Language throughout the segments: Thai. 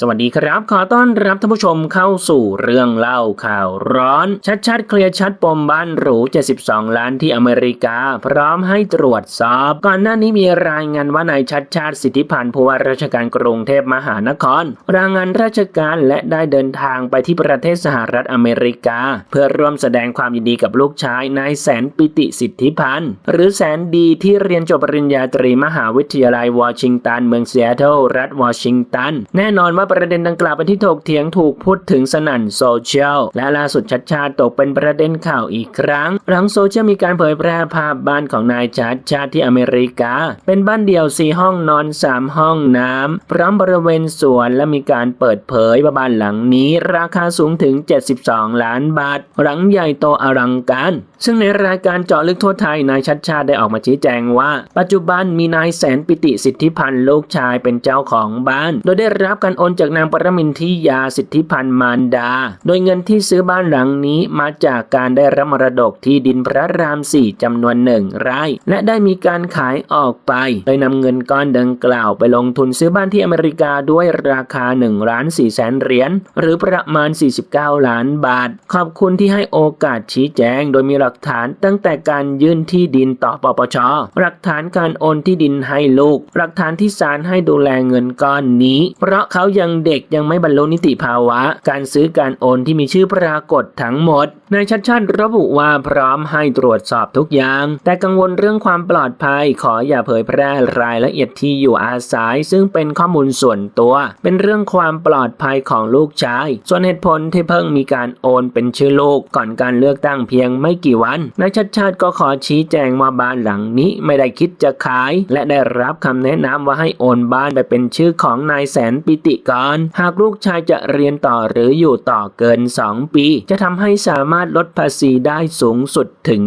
สวัสดีครับ ขอต้อนรับท่านผู้ชมเข้าสู่เรื่องเล่าข่าวร้อนชัดชัดๆ เคลียร์ชัดปมบ้านหรู 72 ล้านที่อเมริกา พร้อมให้ตรวจสอบ ก่อนหน้านี้มีรายงานว่านายชัดชาติสิทธิพันธ์ผู้ว่าราชการกรุงเทพมหานครรางงานราชการและได้เดินทางไปที่ประเทศสหรัฐอเมริกา เพื่อร่วมแสดงความยินดีกับลูกชายนายแสนปิติสิทธิพันธ์หรือแสนดีที่เรียนจบปริญญาตรีมหาวิทยาลัยวอชิงตัน เมืองเซีแอตเทิลรัฐวอชิงตัน แน่นอนว่าาประเด็นดังกล่าวเป็นที่ถกเถียงถูกพูดถึงสนั่นโซเชียลและล่าสุดชัดชาติตกเป็นประเด็นข่าวอีกครั้ง หลังโซเชียลมีการเผยแพร่ภาพบ้านของนายชัดชาติที่อเมริกา เป็นบ้านเดี่ยวสี่ห้องนอนสามห้องน้ำพร้อมบริเวณสวนและมีการเปิดเผยว่าบ้านหลังนี้ ราคาสูงถึง 72 ล้านบาท หลังใหญ่โตอลังการซึ่งในรายการเจาะลึกทั่วไทยนายชัดชาติได้ออกมาชี้แจงว่า ปัจจุบันมีนายแสนปิติสิทธิพันธ์ลูกชายเป็นเจ้าของบ้าน โดยได้รับการโอนจากนางปรมินทิยาสิทธิพันธ์มารดา โดยเงินที่ซื้อบ้านหลังนี้มาจากการได้รับมรดกที่ดินพระรามสี่จำนวนหนึ่งไร่และได้มีการขายออกไป โดยนำเงินก้อนดังกล่าวไปลงทุนซื้อบ้านที่อเมริกาด้วยราคา1ล้าน4แสนเหรียญหรือประมาณ 49 ล้านบาท ขอบคุณที่ให้โอกาสชี้แจง โดยมีหลักฐานตั้งแต่การยื่นที่ดินต่อปปช หลักฐานการโอนที่ดินให้ลูก หลักฐานที่ศาลให้ดูแลเงินก้อนนี้ เพราะเขายังังเด็กยังไม่บรรลุนิติภาวะ การซื้อการโอนที่มีชื่อปรากฏทั้งหมดนายชัดชาติระบุว่าพร้อมให้ตรวจสอบทุกอย่าง แต่กังวลเรื่องความปลอดภัย ขออย่าเผยแพร่รายละเอียดที่อยู่อาศัย ซึ่งเป็นข้อมูลส่วนตัว เป็นเรื่องความปลอดภัยของลูกชาย ส่วนเหตุผลที่เพิ่งมีการโอนเป็นชื่อลูกก่อนการเลือกตั้งเพียงไม่กี่วันนายชัดชาติก็ขอชี้แจงว่าบ้านหลังนี้ไม่ได้คิดจะขาย และได้รับคำแนะนำว่าให้โอนบ้านไปเป็นชื่อของนายแสนปิติกอนหากลูกชายจะเรียนต่อหรืออยู่ต่อเกิน 2 ปี จะทำให้สามารถลดภาษีได้สูงสุดถึง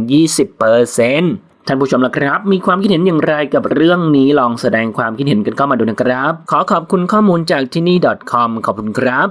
20%ท่านผู้ชมล่ะครับ มีความคิดเห็นอย่างไรกับเรื่องนี้ลองแสดงความคิดเห็นกันเข้ามาดูนะครับ ขอขอบคุณข้อมูลจากที่นี่ .com ขอบคุณครับ